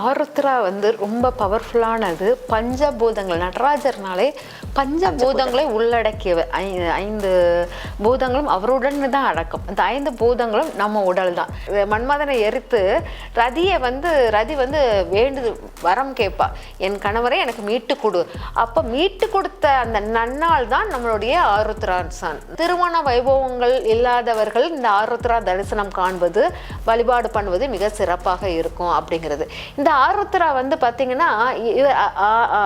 ஆருத்ரா வந்து ரொம்ப பவர்ஃபுல்லானது பஞ்சபூதங்கள் நடராஜர்னாலே பஞ்சபூதங்களை. உள்ளடக்கியவர் ஐ- ஐந்து பூதங்களும் அவருடன் தான் அடக்கம். அந்த ஐந்து பூதங்களும் நம்ம உடல் தான். மன்மதனை எரித்து ரதியை வந்து ரதி வந்து வேண்டு வரம் கேட்பா. என் கணவரை எனக்கு மீட்டு கொடு. அப்போ மீட்டு கொடுத்த அந்த நன்னாள் தான் நம்மளுடைய ஆருத்ராசான் திருமண வைபவங்கள் இல்லாதவர்கள் இந்த ஆருத்ரா தரிசனம் காண்பது வழிபாடு பண்ணுவது மிக சிறப்பாக இருக்கும் அப்படிங்கிறது. இந்த ஆருத்ரா வந்து பார்த்தீங்கன்னா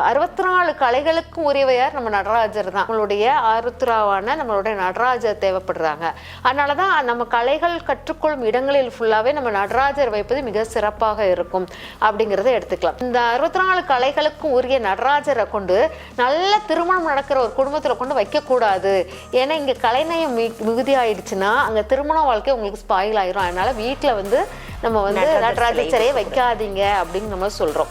அறுபத்தி நாலு கலைகளுக்கும் உரியவையார். நம்ம நடராஜர் தான். நம்மளுடைய ஆருத்ராவான நம்மளுடைய நடராஜர் தேவைப்படுறாங்க. அதனால தான் நம்ம கலைகள் கற்றுக்கொள்ளும் இடங்களில் ஃபுல்லாகவே நம்ம நடராஜர் வைப்பது மிக சிறப்பாக இருக்கும். அப்படிங்கிறத எடுத்துக்கலாம். இந்த அறுபத்தி நாலு கலைகளுக்கும் உரிய நடராஜரை கொண்டு நல்ல திருமணம் நடக்கிற ஒரு குடும்பத்தில் கொண்டு வைக்கக்கூடாது. ஏன்னா இங்கே கலைநயம் மி மிகுதி ஆயிடுச்சுன்னா அங்கே திருமண வாழ்க்கை உங்களுக்கு ஸ்பாயில் ஆயிரும். அதனால வீட்டில் வந்து நம்ம வந்து நடராஜர் நடராஜர் சிலை சிலையை வைக்காதீங்க அப்படின்னு நம்ம சொல்கிறோம்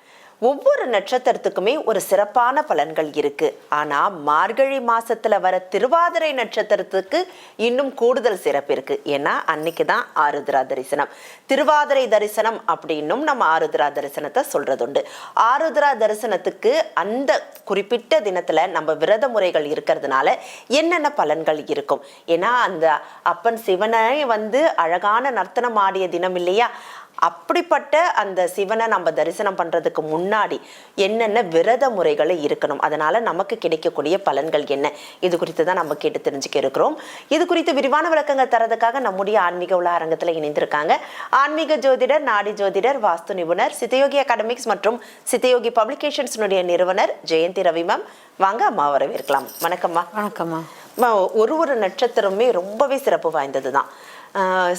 ஒவ்வொரு நட்சத்திரத்துக்குமே ஒரு சிறப்பான பலன்கள் இருக்கு. ஆனா மார்கழி மாசத்துல வர திருவாதிரை நட்சத்திரத்துக்கு இன்னும் கூடுதல் சிறப்பு இருக்கு. ஏன்னா அன்னைக்கு தான் ஆருத்ரா தரிசனம். திருவாதிரை தரிசனம் அப்படின்னும் நம்ம ஆருத்ரா தரிசனத்தை சொல்றதுண்டு. ஆருத்ரா தரிசனத்துக்கு அந்த குறிப்பிட்ட தினத்துல நம்ம விரத முறைகள் இருக்கிறதுனால என்னென்ன பலன்கள் இருக்கும்? ஏன்னா அந்த அப்பன் சிவனை வந்து அழகான நர்த்தனம் ஆடிய தினம் இல்லையா? அப்படிப்பட்ட அந்த சிவனை நம்ம தரிசனம் பண்றதுக்கு முன்னாடி என்னென்ன விரத முறைகள் இருக்கணும்? அதனால நமக்கு கிடைக்கக்கூடிய பலன்கள் என்ன? இது குறித்து தான் நம்ம கேட்டு தெரிஞ்சுக்க இருக்கிறோம். இது குறித்து விரிவான விளக்கங்கள் தரதுக்காக நம்முடைய ஆன்மீக உலா அரங்கத்தில் இணைந்திருக்காங்க. ஆன்மீக ஜோதிடர் நாடி ஜோதிடர் வாஸ்து நிபுணர் சித்தயோகி அகாடமிக்ஸ் மற்றும் சித்தயோகி பப்ளிகேஷன்ஸ்னுடைய நிறுவனர் ஜெயந்தி ரவி மேம் வாங்க அம்மா வரவேற்கலாம். வணக்கம்மா. வணக்கம்மா. ஒரு ஒரு நட்சத்திரமே ரொம்பவே சிறப்பு வாய்ந்தது தான்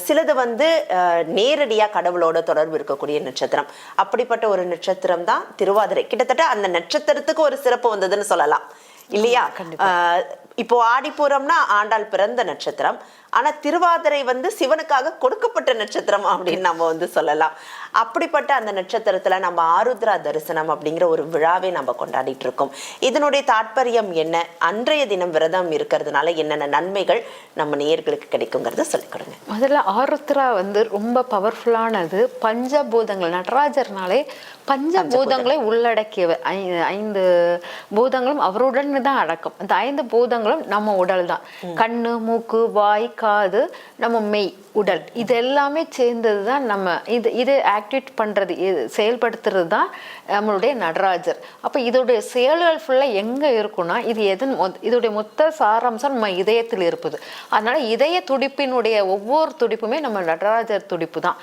சிலது வந்து நேரடியாக கடவுளோட தொடர்பு இருக்கக்கூடிய நட்சத்திரம். அப்படிப்பட்ட ஒரு நட்சத்திரம் தான் திருவாதிரை. கிட்டத்தட்ட அந்த நட்சத்திரத்துக்கு ஒரு சிறப்பு வந்ததுன்னு சொல்லலாம். இல்லையா? இப்போ ஆடிப்பூரம்னா ஆண்டாள் பிறந்த நட்சத்திரம். ஆனா திருவாதிரை வந்து சிவனுக்காக கொடுக்கப்பட்ட நட்சத்திரம் அப்படின்னு நம்ம வந்து சொல்லலாம். அப்படிப்பட்ட அந்த நட்சத்திரத்துல நம்ம ஆருத்ரா தரிசனம் அப்படிங்கிற ஒரு விழாவை நம்ம கொண்டாடிட்டு இருக்கோம். இதனுடைய தாற்பயம் என்ன? அன்றைய தினம் விரதம் இருக்கிறதுனால என்னென்ன நன்மைகள் நம்ம நேயர்களுக்கு கிடைக்குங்கிறத சொல்லிக் கொடுங்க. முதல்ல ஆருத்ரா வந்து ரொம்ப பவர்ஃபுல்லானது பஞ்சபூதங்கள் நடராஜர்னாலே பஞ்சபூதங்களை உள்ளடக்கியவர் ஐந்து பூதங்களும் அவருடன் தான் அடக்கம். அந்த ஐந்து பூதங்களும் நம்ம உடல் தான். கண்ணு மூக்கு வாய் காது நம்ம மெய் உடல். இது எல்லாமே சேர்ந்தது தான் நம்ம இது இது ஆக்டிவேட் பண்ணுறது இது செயல்படுத்துறது தான் நம்மளுடைய நடராஜர். அப்போ இதோடைய செயல்கள் ஃபுல்லாக எங்கே இருக்குன்னா இது எதன் மொத் இதோடைய மொத்த சாராம்சம் நம்ம இதயத்தில் இருப்பது. அதனால் இதய துடிப்பினுடைய ஒவ்வொரு துடிப்புமே நம்ம நடராஜர் துடிப்பு தான்.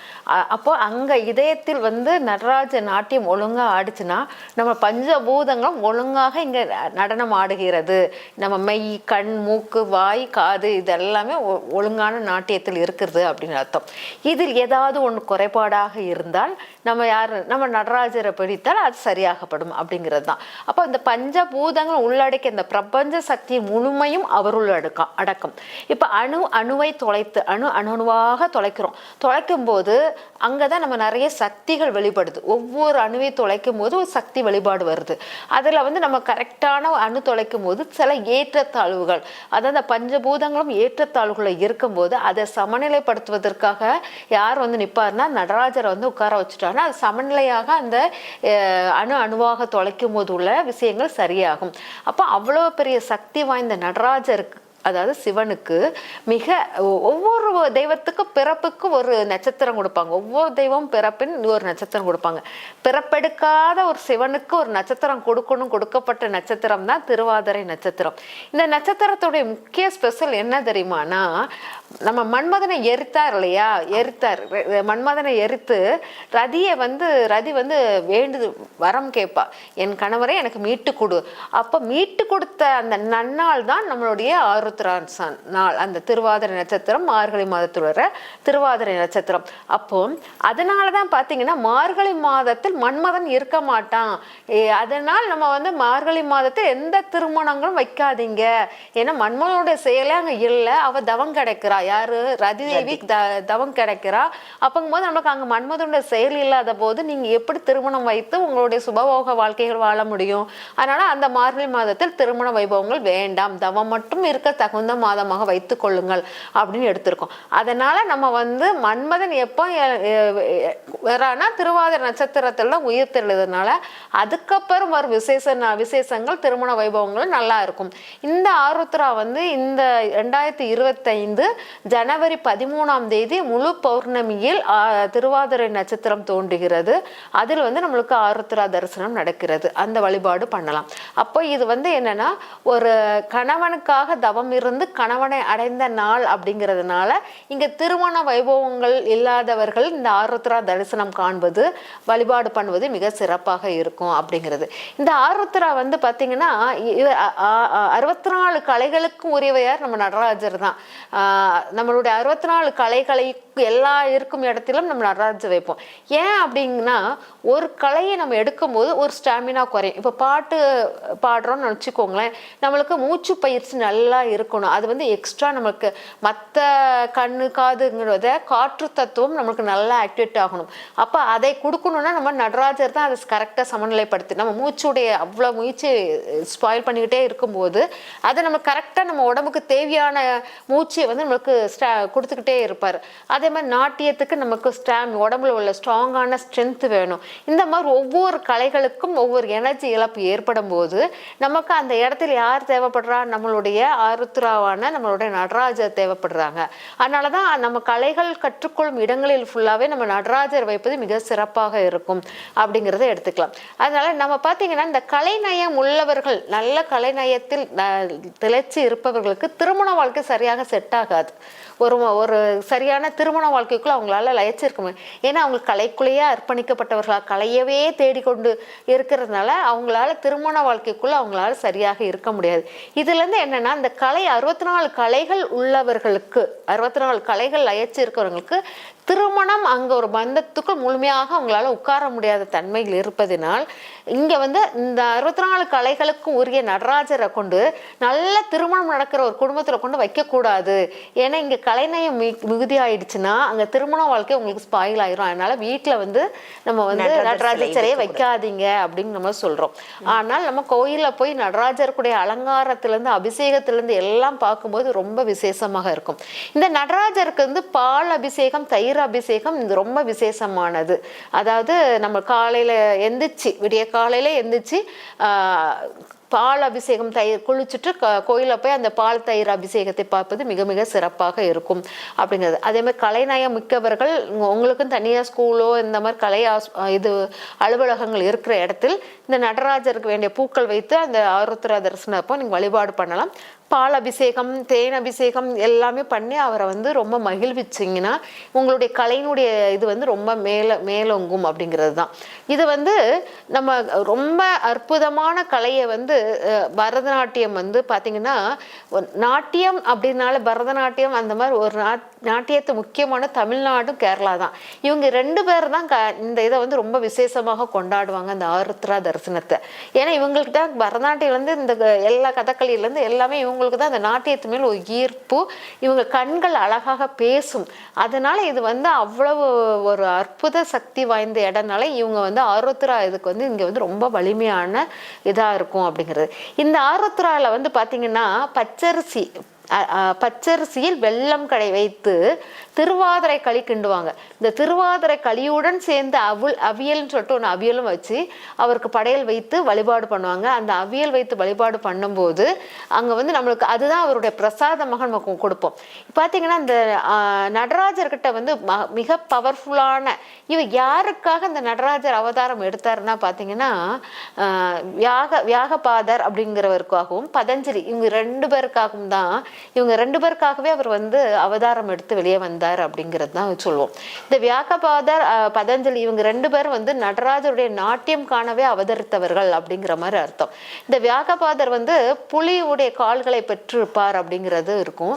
அப்போ அங்கே இதயத்தில் வந்து நடராஜர் நாட்டியம் ஒழுங்காக ஆடிச்சுன்னா நம்ம பஞ்சபூதங்களும் ஒழுங்காக இங்கே நடனம் ஆடுகிறது. நம்ம மெய் கண் மூக்கு வாய் காது இதெல்லாமே ஒ- ஒழுங்கான நாட்டியத்தில் இருக்கிறது அப்படின்னு அர்த்தம். இதில் ஏதாவது ஒன்று குறைபாடாக இருந்தால் நம்ம யார் நம்ம நடராஜரை பிடித்தால் அது சரியாகப்படும் அப்படிங்கிறது தான். அப்போ இந்த பஞ்சபூதங்கள் உள்ளடக்கிய இந்த பிரபஞ்ச சக்தி முழுமையும் அவருள் அடக்கம் அடக்கம். இப்போ அணு அணுவை தொலைத்து அணு அணுவாக தொலைக்கிறோம். தொலைக்கும் போது அங்கே தான் நம்ம நிறைய சக்திகள் வெளிப்படுது. ஒவ்வொரு அணுவை தொலைக்கும் போது ஒரு சக்தி வெளிப்பாடு வருது. அதில் வந்து நம்ம கரெக்டான அணு தொலைக்கும் போது சில ஏற்றத்தாழ்வுகள். அதாவது பஞ்சபூதங்களும் ஏற்றத்தாழ்வுகளில் இருக்கும்போது அதை சமநிலைப்படுத்துவதற்காக யார் வந்து நிற்பார்னா நடராஜரை வந்து உட்கார வச்சுட்டாங்கன்னா அது சமநிலையாக அந்த அணு அணுவாக தொலைக்கும் போது உள்ள விஷயங்கள் சரியாகும். அப்போ அவ்வளோ பெரிய சக்தி வாய்ந்த நடராஜருக்கு அதாவது சிவனுக்கு மிக ஒவ்வொரு தெய்வத்துக்கும் பிறப்புக்கு ஒரு நட்சத்திரம் கொடுப்பாங்க. ஒவ்வொரு தெய்வம் பிறப்பின் ஒரு நட்சத்திரம் கொடுப்பாங்க. பிறப்பெடுக்காத ஒரு சிவனுக்கு ஒரு நட்சத்திரம் கொடுக்கணும். கொடுக்கப்பட்ட நட்சத்திரம் தான் திருவாதிரை நட்சத்திரம். இந்த நட்சத்திரத்துடைய முக்கிய ஸ்பெஷல் என்ன தெரியுமானா நம்ம மன்மதனை எரித்தார் இல்லையா? எரித்தார். மன்மதனை எரித்து ரதியை வந்து ரதி வந்து வேண்டுது வரம் கேட்பா. என் கணவரை எனக்கு மீட்டு கொடு. அப்போ மீட்டு கொடுத்த அந்த நன்னாள் தான் நம்மளுடைய ஆறு ச- நாள் அந்த திருவாதிரை நட்சத்திரம் மார்கழி மாதத்தில் திருவாதிரை நட்சத்திரம். அப்போ அதனால தான் பார்த்தீங்கன்னா மார்கழி மாதத்தில் மன்மதன் இருக்க மாட்டான். ஏ, அதனால் நம்ம வந்து மார்கழி மாதத்தில் எந்த திருமணங்களும் வைக்காதீங்க. ஏன்னா மன்மதனுடைய செயலே அங்கே இல்லை. அவள் தவம் கிடைக்கிறா. யாரு? ரதிதேவி த தவம் கிடைக்கிறா. அப்போங்கும்போது நமக்கு அங்கே மன்மதனுடைய செயல் இல்லாத போது நீங்கள் எப்படி திருமணம் வைத்து உங்களுடைய சுபபோக வாழ்க்கைகள் வாழ முடியும்? அதனால் அந்த மார்கழி மாதத்தில் திருமண வைபவங்கள் வேண்டாம். தவம் மட்டும் இருக்க தகுந்த மாதமாக வைத்து கொள்ளுங்கள் அப்படின்னு எடுத்திருக்கோம். அதனால் நம்ம வந்து மன்மதன் எப்போ வரானா திருவாதிரை நட்சத்திரத்தில் தான் உயிர் தெழுதுனால அதுக்கப்புறம் வரும் விசேஷ விசேஷங்கள் திருமண வைபவங்கள் நல்லா இருக்கும். இந்த ஆருத்ரா வந்து இந்த ரெண்டாயிரத்தி இருபத்தைந்து ஜனவரி பதிமூணாம் தேதி முழு பௌர்ணமியில் திருவாதிரை நட்சத்திரம் தோன்றுகிறது. அதில் வந்து நம்மளுக்கு ஆருத்ரா தரிசனம் நடக்கிறது. அந்த வழிபாடு பண்ணலாம். அப்போ இது வந்து என்னன்னா ஒரு கணவனுக்காக தவம் இருந்து கணவனை அடைந்த நாள் அப்படிங்கிறதுனால இங்கே திருமண வைபவங்கள் இல்லாதவர்கள் இந்த ஆருத்ரா தரிசனம் காண்பது வழிபாடு பண்ணுவது மிக சிறப்பாக இருக்கும் அப்படிங்கிறது. இந்த ஆருத்ரா வந்து பார்த்திங்கன்னா அறுபத்தி நாலு கலைகளுக்கும் உரியவையார் நம்ம நடராஜர் தான். நம்மளுடைய அறுபத்தி நாலு கலைகளை எல்லா இருக்கும் இடத்திலும் நம்ம நடராஜர் வைப்போம். ஏன் அப்படிங்கன்னா ஒரு கலையை நம்ம எடுக்கும்போது ஒரு ஸ்டாமினா குறையும். இப்போ பாட்டு பாடுறோம்னு நினச்சிக்கோங்களேன் நம்மளுக்கு மூச்சு பயிற்சி நல்லா இருக்கணும். அது வந்து எக்ஸ்ட்ரா நமக்கு மற்ற கண்ணு காதுங்கிறத காற்று தத்துவம் நம்மளுக்கு நல்லா ஆக்டிவேட் ஆகணும். அப்போ அதை கொடுக்கணும்னா நம்ம நடராஜர் தான் அதை கரெக்டாக சமநிலைப்படுத்தி நம்ம மூச்சுடைய அவ்வளோ மூச்சு ஸ்பாயில் பண்ணிக்கிட்டே இருக்கும்போது அதை நம்ம கரெக்டாக நம்ம உடம்புக்கு தேவையான மூச்சை வந்து நம்மளுக்கு ஸ்டா கொடுத்துக்கிட்டே இருப்பார். அதே மாதிரி நாட்டியத்துக்கு நமக்கு ஸ்டாம் உடம்புல உள்ள ஸ்ட்ராங்கான ஸ்ட்ரென்த் வேணும். இந்த மாதிரி ஒவ்வொரு கலைகளுக்கும் ஒவ்வொரு எனர்ஜி இழப்பு ஏற்படும் போது நமக்கு அந்த இடத்துல யார் தேவைப்படுறா நம்மளுடைய ஆருத்ராவான நம்மளுடைய நடராஜர் தேவைப்படுறாங்க. அதனால தான் நம்ம கலைகள் கற்றுக்கொள்ளும் இடங்களில் ஃபுல்லாகவே நம்ம நடராஜர் வைப்பது மிக சிறப்பாக இருக்கும் அப்படிங்கிறத எடுத்துக்கலாம். அதனால நம்ம பார்த்தீங்கன்னா இந்த கலைநயம் உள்ளவர்கள் நல்ல கலைநயத்தில் ந- திளைச்சி இருப்பவர்களுக்கு திருமண வாழ்க்கை சரியாக செட் ஆகாது. ஒரு ஒரு சரியான திருமண வாழ்க்கைக்குள்ள அவங்களால லயச்சிருக்க முடியும். ஏன்னா அவங்க கலைக்குள்ளேயே அர்ப்பணிக்கப்பட்டவர்களா கலையவே தேடிக்கொண்டு இருக்கிறதுனால அவங்களால திருமண வாழ்க்கைக்குள்ள அவங்களால சரியாக இருக்க முடியாது. இதுலேருந்து என்னென்னா இந்த கலை அறுபத்தி நாலு கலைகள் உள்ளவர்களுக்கு அறுபத்தி நாலு கலைகள் லயச்சு இருக்கிறவங்களுக்கு திருமணம் அங்கே ஒரு பந்தத்துக்குள் முழுமையாக அவங்களால உட்கார முடியாத தன்மையில் இருப்பதினால் இங்க வந்து இந்த அறுபத்தி நாலு கலைகளுக்கும் உரிய நடராஜரை கொண்டு நல்ல திருமணம் நடக்கிற ஒரு குடும்பத்துல கொண்டு வைக்கக்கூடாது. ஏன்னா இங்க கலைநயம் மி- மிகுதி ஆயிடுச்சுன்னா அங்க திருமண வாழ்க்கை உங்களுக்கு ஸ்பாயில் ஆயிரும். அதனால வீட்டுல வந்து நம்ம வந்து நடராஜர் நடராஜர் சிலை சிலையை வைக்காதீங்க அப்படின்னு நம்ம சொல்றோம். ஆனால் நம்ம கோயில்ல போய் நடராஜருக்குடைய அலங்காரத்துல இருந்து அபிஷேகத்துல இருந்து எல்லாம் பார்க்கும்போது ரொம்ப விசேஷமாக இருக்கும். இந்த நடராஜருக்கு வந்து பால் அபிஷேகம் தயிர் அபிஷேகம் இது ரொம்ப விசேஷமானது. அதாவது நம்ம காலையில எந்திரிச்சு விடிய காலையில் எழுந்திரிச்சு பால் அபிஷேகம் தயிர் குளிச்சுட்டு க கோயிலில் போய் அந்த பால் தயிர் அபிஷேகத்தை பார்ப்பது மிக மிக சிறப்பாக இருக்கும் அப்படிங்கிறது. அதே மாதிரி கலைநயம் மிக்கவர்கள் உங்களுக்கும் தனியாக ஸ்கூலோ இந்த மாதிரி கலை ஆஸ்- இது அலுவலகங்கள் இருக்கிற இடத்தில் இந்த நடராஜருக்கு வேண்டிய பூக்கள் வைத்து அந்த ஆருத்ரா தரிசனம் அப்போ நீங்கள் வழிபாடு பண்ணலாம். பால் அபிஷேகம் தேன் அபிஷேகம் எல்லாமே பண்ணி அவரை வந்து ரொம்ப மகிழ்விச்சிங்கன்னா உங்களுடைய கலையினுடைய இது வந்து ரொம்ப மேல மேலோங்கும் அப்படிங்கிறது தான். இது வந்து நம்ம ரொம்ப அற்புதமான கலையை வந்து பரதநாட்டியம் வந்து பார்த்திங்கன்னா நாட்டியம் அப்படின்னால பரதநாட்டியம் அந்த மாதிரி ஒரு நாட் நாட்டியத்து முக்கியமான தமிழ்நாடும் கேரளா தான். இவங்க ரெண்டு பேர் தான் க இந்த இதை வந்து ரொம்ப விசேஷமாக கொண்டாடுவாங்க இந்த ஆருத்ரா தரிசனத்தை. ஏன்னா இவங்களுக்கு தான் பரதநாட்டியிலேருந்து இந்த க- எல்லா கதகளியிலேருந்து எல்லாமே இவங்களுக்கு தான் அந்த நாட்டியத்து மேல் ஒரு ஈர்ப்பு இவங்க கண்கள் அழகாக பேசும். அதனால இது வந்து அவ்வளவு ஒரு அற்புத சக்தி வாய்ந்த இடம்னால இவங்க வந்து ஆருத்ரா இதுக்கு வந்து இங்கே வந்து ரொம்ப வலிமையான இதாக இருக்கும் அப்படிங்கிறது. இந்த ஆருத்ராவில் வந்து பார்த்தீங்கன்னா பச்சரிசி பச்சரிசியில் வெல்லம் கடை வைத்து திருவாதிரை களி கிண்டுவாங்க. இந்த திருவாதிரை களியுடன் சேர்ந்து அவுள் அவியல்னு சொல்லிட்டு ஒன்று அவியலும் வச்சு அவருக்கு படையல் வைத்து வழிபாடு பண்ணுவாங்க. அந்த அவியல் வைத்து வழிபாடு பண்ணும்போது அங்கே வந்து நம்மளுக்கு அதுதான் அவருடைய பிரசாதமாக நமக்கு கொடுப்போம். பார்த்தீங்கன்னா இந்த நடராஜர்கிட்ட வந்து ம- மிக பவர்ஃபுல்லான இவர் யாருக்காக இந்த நடராஜர் அவதாரம் எடுத்தாருன்னா பார்த்தீங்கன்னா ஆஹ், வியாக வியாகபாதர் அப்படிங்கிறவருக்காகவும் பதஞ்சலி இவங்க ரெண்டு பேருக்காகவும் தான் இவங்க ரெண்டு பேருக்காகவே அவர் வந்து அவதாரம் எடுத்து வெளியே வந்தார். அப்படிங்கிறது தான் சொல்லுவோம் இந்த வியாகபாதர் பதஞ்சலி இவங்க ரெண்டு பேரும் வந்து நடராஜருடைய நாட்டியம் காணவே அவதரித்தவர்கள் அப்படிங்கிற மாதிரி அர்த்தம். இந்த வியாகபாதர் வந்து புலியுடைய கால்களை பெற்றிருப்பார் அப்படிங்கிறது இருக்கும்.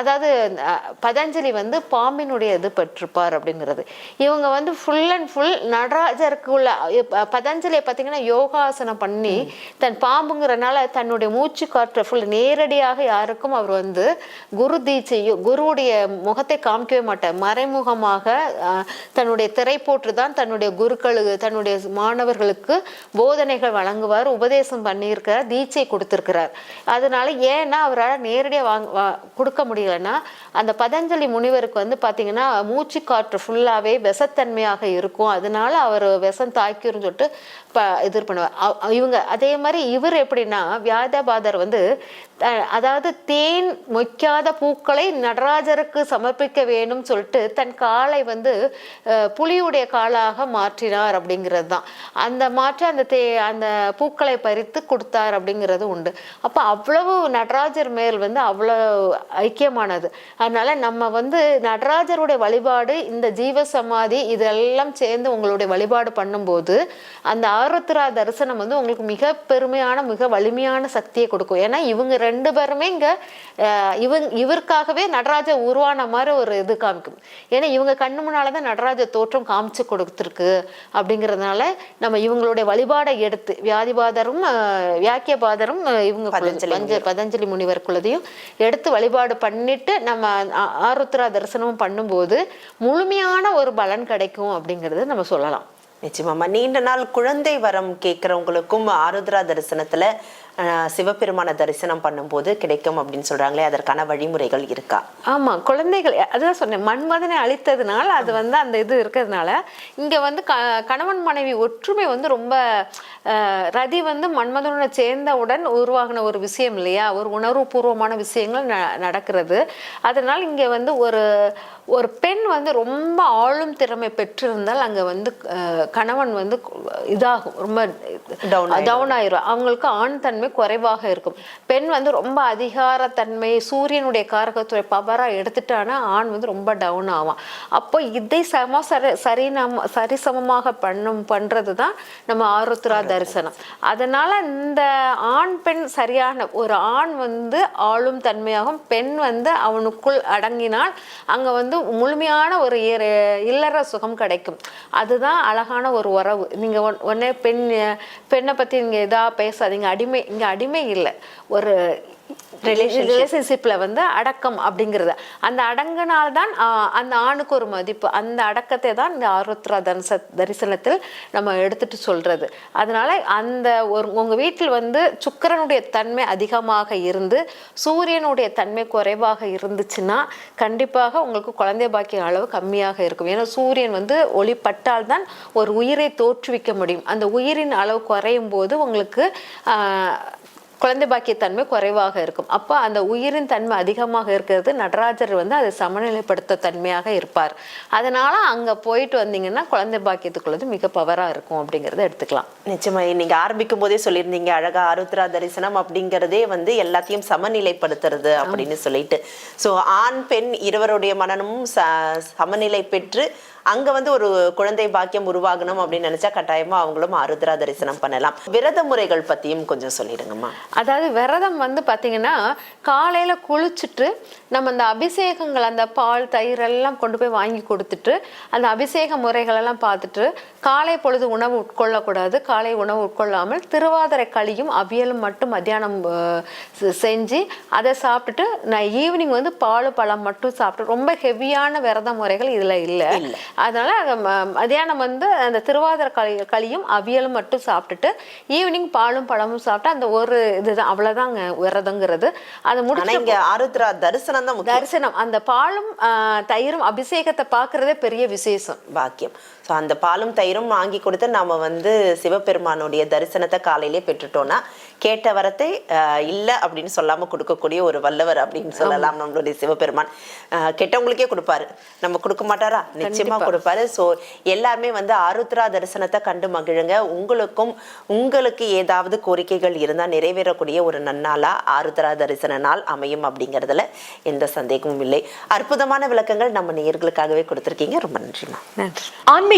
அதாவது பதஞ்சலி வந்து பாம்பினுடைய இது பெற்றிருப்பார் அப்படிங்கிறது. இவங்க வந்து ஃபுல் அண்ட் ஃபுல் நடராஜருக்குள்ள உள்ள பதஞ்சலியை பார்த்தீங்கன்னா யோகாசனம் பண்ணி தன் பாம்புங்கிறனால தன்னுடைய மூச்சு காற்றை ஃபுல் நேரடியாக யாருக்கும் அவர் வந்து குரு தீட்சையோ குருவுடைய முகத்தை காமிக்கவே மாட்டார். மறைமுகமாக தன்னுடைய திரை போட்டு தான் தன்னுடைய குருக்களுக்கு தன்னுடைய மாணவர்களுக்கு போதனைகள் வழங்குவார் உபதேசம் பண்ணியிருக்கிறார் தீட்சை கொடுத்துருக்கிறார். அதனால ஏன்னா அவரால் நேரடியாக வாங்க வா- கொடுக்க முடியலன்னா அந்த பதஞ்சலி முனிவருக்கு வந்து பார்த்தீங்கன்னா மூச்சு காற்று ஃபுல்லாகவே விஷத்தன்மையாக இருக்கும். அதனால அவர் விஷம் தாக்கிரும் சொல்லிட்டு ப இது பண்ணுவார். அவ- இவங்க அதே மாதிரி இவர் எப்படின்னா வியாதபாதர் வந்து அதாவது தேன் மொய்க்காத பூக்களை நடராஜருக்கு சமர்ப்பிக்க வேணும் சொல்லிட்டு தன் காலை வந்து புலியுடைய காலாக மாற்றினார் அப்படிங்கிறது தான். அந்த மாற்றி அந்த தே அந்த பூக்களை பறித்து கொடுத்தார் அப்படிங்கிறது உண்டு. அப்போ அவ்வளவு நடராஜர் மேல் வந்து அவ்வளோ ஐக்கியமானது. அதனால் நம்ம வந்து நடராஜருடைய வழிபாடு இந்த ஜீவ சமாதி இதெல்லாம் சேர்ந்து உங்களுடைய வழிபாடு பண்ணும்போது அந்த ஆருத்ரா தரிசனம் வந்து உங்களுக்கு மிக பெருமையான மிக வலிமையான சக்தியை கொடுக்கும். ஏன்னா இவங்க ரெண்டு பேருமே இங்க இவங்க இவருக்காகவே நடராஜர் உருவான மாதிரி ஒரு இது காமிக்கும். ஏன்னா இவங்க கண்ணு முன்னால தான் நடராஜர் தோற்றம் காமிச்சு கொடுத்துருக்கு அப்படிங்கிறதுனால நம்ம இவங்களுடைய வழிபாடை எடுத்து வியாதிபாதரும் வியாக்கியபாதரும் இவங்க பதஞ்சலி பஞ்ச பதஞ்சலி முனிவருக்குள்ளதையும் எடுத்து வழிபாடு பண்ணிட்டு நம்ம ஆருத்ரா தரிசனமும் பண்ணும்போது முழுமையான ஒரு பலன் கிடைக்கும் அப்படிங்கிறது நம்ம சொல்லலாம். நிச்சயமாம்மா. நீண்ட நாள் குழந்தை வரம் கேட்கறவங்களுக்கும் ஆருத்ரா தரிசனத்துல சிவபெருமான தரிசனம் பண்ணும்போது கிடைக்கும் அப்படின்னு சொல்றாங்களே அதற்கான வழிமுறைகள் இருக்கா? ஆமா குழந்தைகள் அதுதான் சொன்னேன் மன்மதனை அழித்ததுனால அது வந்து அந்த இது இருக்கிறதுனால இங்க வந்து க கணவன் மனைவி ஒற்றுமை வந்து ரொம்ப ரதி வந்து மன்மதனோட சேர்ந்தவுடன் உருவாகின ஒரு விஷயம் இல்லையா? ஒரு உணர்வுபூர்வமான விஷயங்கள் ந நடக்கிறது. அதனால் இங்க வந்து ஒரு ஒரு பெண் வந்து ரொம்ப ஆளும் திறமை பெற்றிருந்தால் அங்க வந்து கணவன் வந்து இதாகும் ரொம்ப Down டவுன் ஆயிரும். அவங்களுக்கு ஆண் தன்மை குறைவாக இருக்கும். பெண் வந்து ரொம்ப அதிகாரத்தன்மை சூரியனுடைய காரகத்துறை பவராக எடுத்துட்டானா ஆண் வந்து ரொம்ப டவுன் ஆவான். அப்போ இதை சம சரி சரிநம சரிசமமாக பண்ணும் பண்றது தான் நம்ம ஆருத்ரா தரிசனம். அதனால இந்த ஆண் பெண் சரியான ஒரு ஆண் வந்து ஆளும் தன்மையாகும் பெண் வந்து அவனுக்குள் அடங்கினால் அங்க வந்து முழுமையான ஒரு இல்லற சுகம் கிடைக்கும். அதுதான் அழகான ஒரு உறவு. நீங்க ஒன்- உடனே பெண் பெண்ணை பத்தி நீங்க இதா பேசாதீங்க. அடிமை இங்கே அடிமை இல்லை. ஒரு ரிலேஷன்ஷிப்பில் வந்து அடக்கம் அப்படிங்கிறது. அந்த அடங்கினால் தான் அந்த ஆணுக்கு ஒரு மதிப்பு. அந்த அடக்கத்தை தான் இந்த ஆருத்ரா தரிச தரிசனத்தில் நம்ம எடுத்துட்டு சொல்கிறது அதனால் அந்த ஒரு உங்கள் வீட்டில் வந்து சுக்கரனுடைய தன்மை அதிகமாக இருந்து சூரியனுடைய தன்மை குறைவாக இருந்துச்சுன்னா கண்டிப்பாக உங்களுக்கு குழந்தை பாக்கிய அளவு கம்மியாக இருக்கும். ஏன்னா சூரியன் வந்து ஒளிப்பட்டால் தான் ஒரு உயிரை தோற்றுவிக்க முடியும். அந்த உயிரின் அளவு குறையும் போது உங்களுக்கு குழந்தை பாக்கியத்தன்மை குறைவாக இருக்கும். அப்போ அந்த உயிரின் தன்மை அதிகமாக இருக்கிறது நடராஜர் வந்து அதை சமநிலைப்படுத்த தன்மையாக இருப்பார். அதனால அங்க போயிட்டு வந்தீங்கன்னா குழந்தை பாக்கியத்துக்குள்ளது மிக பவரா இருக்கும் அப்படிங்கிறத எடுத்துக்கலாம். நிச்சயமா நீங்க ஆரம்பிக்கும் போதே சொல்லியிருந்தீங்க அழகா ஆருத்ரா தரிசனம் அப்படிங்கறதே வந்து எல்லாத்தையும் சமநிலைப்படுத்துறது அப்படின்னு சொல்லிட்டு. சோ ஆண் பெண் இருவருடைய மனமும் ச- சமநிலை பெற்று அங்க வந்து ஒரு குழந்தை பாக்கியம் உருவாகணும் அப்படின்னு நினைச்சா கட்டாயமா அவங்களும் ஆருத்ரா தரிசனம் பண்ணலாம். விரத முறைகள் பத்தியும் கொஞ்சம் சொல்லிடுங்கம்மா. அதாவது விரதம் வந்து பார்த்தீங்கன்னா காலையில குளிச்சுட்டு நம்ம அந்த அபிஷேகங்கள் அந்த பால் தயிர் எல்லாம் கொண்டு போய் வாங்கி கொடுத்துட்டு அந்த அபிஷேக முறைகள் எல்லாம் பார்த்துட்டு காலை பொழுது உணவு உட்கொள்ளக்கூடாது. காலை உணவு உட்கொள்ளாமல் திருவாதிரை களியும் அவியலும் மட்டும் மத்தியானம் செஞ்சு அதை சாப்பிட்டுட்டு நான் ஈவினிங் வந்து பால் பழம் மட்டும் சாப்பிட்டு ரொம்ப ஹெவியான விரத முறைகள் இதுல இல்லை. அதனால மதியானம் வந்து அந்த திருவாதிரை களி களியும் அவியலும் மட்டும் சாப்பிட்டுட்டு ஈவினிங் பாலும் பழமும் சாப்பிட்டு அந்த ஒரு இதுதான் அவ்வளவுதாங்க விரதங்கிறது. அதை முடிச்சு இங்க ஆருத்ரா தரிசனம் தான் தரிசனம். அந்த பாலும் தயிரும் அபிஷேகத்தை பார்க்கறதே பெரிய விசேஷம். பாக்கியம். ஸோ அந்த பாலும் தயிரும் வாங்கி கொடுத்து நாம வந்து சிவபெருமானுடைய தரிசனத்தை காலையிலே பெற்றுட்டோம்னா கேட்ட வரத்தை இல்ல அப்படின்னு சொல்லாம கொடுக்கக்கூடிய ஒரு வல்லவர் அப்படின்னு சொல்லலாம் நம்மளுடைய சிவபெருமான். கெட்டவங்களுக்கே கொடுப்பாரு. நம்ம கொடுக்க மாட்டாரா? நிச்சயமா கொடுப்பாரு. ஸோ எல்லாருமே வந்து ஆருத்ரா தரிசனத்தை கண்டு மகிழுங்க. உங்களுக்கும் உங்களுக்கு ஏதாவது கோரிக்கைகள் இருந்தால் நிறைவேறக்கூடிய ஒரு நன்னாளா ஆருத்ரா தரிசன நாள் அமையும் அப்படிங்கிறதுல எந்த சந்தேகமும் இல்லை. அற்புதமான விளக்கங்கள் நம்ம நேயர்களுக்காகவே கொடுத்துருக்கீங்க. ரொம்ப நன்றிமா நன்றி. ஆன்மீக